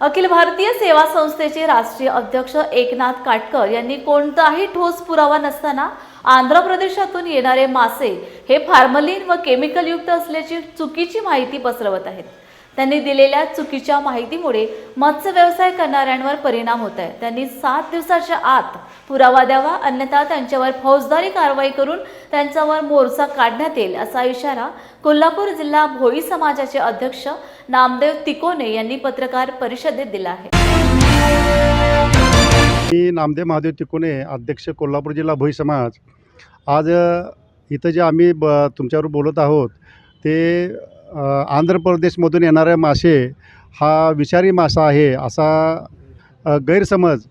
अखिल भारतीय सेवा संस्थेचे राष्ट्रीय अध्यक्ष एकनाथ काटकर यांनी कोणताही ठोस पुरावा नसताना आंध्र प्रदेशातून येणारे मासे हे फार्मलिन व केमिकलयुक्त असल्याची चुकीची माहिती पसरवत आहेत. त्यांनी दिलेल्या चुकीच्या माहितीमुळे मत्स्य व्यवसाय करणाऱ्यांवर परिणाम होत आहे. त्यांनी सात दिवसाच्या आत पुरावा द्यावा अन्यथा त्यांच्यावर फौजदारी कारवाई करून त्यांच्यावर मोर्चा काढण्यात येईल असा इशारा कोल्हापूर जिल्हा भोई समाजाचे अध्यक्ष नामदेव तिकोने यांनी पत्रकार परिषदेत दिला आहे. मी नामदेव महादेव तिकोने अध्यक्ष कोल्हापूर जिल्हा भोई समाज. आज इथं जे आम्ही ब तुमच्यावर बोलत आहोत ते आंध्र प्रदेशमधून येणारे मासे हा विषारी मासा आहे असा गैरसमज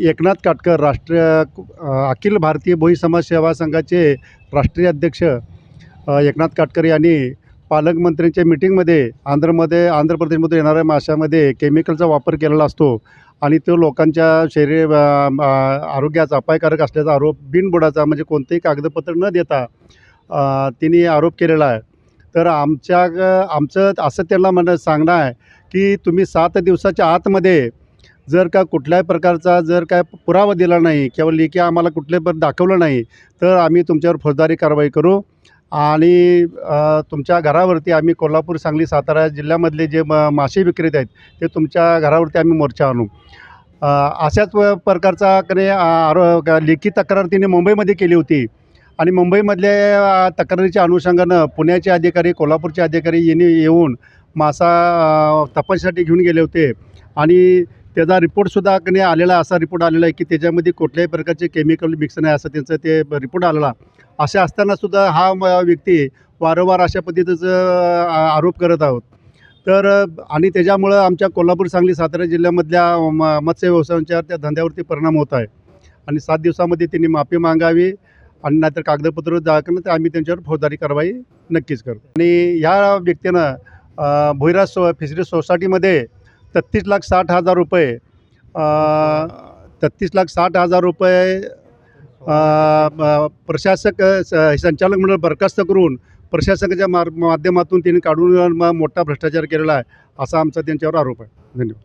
एकनाथ काटकर राष्ट्रीय अखिल भारतीय भोई समाज सेवा संघाचे राष्ट्रीय अध्यक्ष एकनाथ काटकर यांनी पालकमंत्र्यांच्या मिटिंगमध्ये आंध्रमध्ये आंध्र प्रदेशमधून येणाऱ्या माशामध्ये केमिकलचा वापर केलेला असतो आणि तो लोकांच्या शरीर आरोग्याचा अपायकारक असल्याचा आरोप बिनबुडाचा म्हणजे कोणतेही कागदपत्र न देता तिने आरोप केलेला आहे. तर आमच्या ग- आमचं असं त्यांना म्हण सांगणं आहे की तुम्ही सात दिवसाच्या आतमध्ये जर का कुठल्याही प्रकारचा जर काय पुरावा दिला नाही किंवा लेखी आम्हाला कुठले पण दाखवलं नाही तर आम्ही तुमच्यावर फौजदारी कारवाई करू. आणि तुमच्या घरावरती आम्ही कोल्हापूर सांगली सातारा जिल्ह्यामधले जे म मासे विक्रेते आहेत ते तुमच्या घरावरती आम्ही मोर्चा आणू. अशाच प्रकारचा कडे आरो लेखी तक्रार तिने मुंबईमध्ये केली होती. आणि मुंबईमधल्या तक्रारीच्या अनुषंगानं पुण्याचे अधिकारी कोल्हापूरचे अधिकारी यांनी येऊन मासा अ, तपासणीसाठी घेऊन गेले होते. आणि त्याचा रिपोर्टसुद्धा कधी आलेला असा रिपोर्ट आलेला आहे की त्याच्यामध्ये कुठल्याही प्रकारचे केमिकल मिक्स नाही असं त्यांचं ते रिपोर्ट आलेला. असे असतानासुद्धा हा व्यक्ती वारंवार अशा पद्धतीचं आरोप करत आहोत. तर आणि त्याच्यामुळं आमच्या कोल्हापूर सांगली सातारा जिल्ह्यामधल्या म मत्स्य व्यवसायांच्या त्या धंद्यावरती परिणाम होत आहे. आणि सात दिवसामध्ये त्यांनी माफी मागावी. आणि नाहीतर कागदपत्र दाखवणं तर आम्ही त्यांच्यावर फौजदारी कारवाई नक्कीच करतो आणि ह्या व्यक्तीनं भुईराज सो फिशरी सोसायटीमध्ये तत्तीस लाख साठ हजार रुपये तत्तीस लाख साठ हजार रुपये प्रशासक संचालक मंडळ बरखास्त करून प्रशासकाच्या मार माध्यमातून त्यांनी काढून मोठा भ्रष्टाचार केलेला आहे असा आमचा त्यांच्यावर आरोप आहे. धन्यवाद.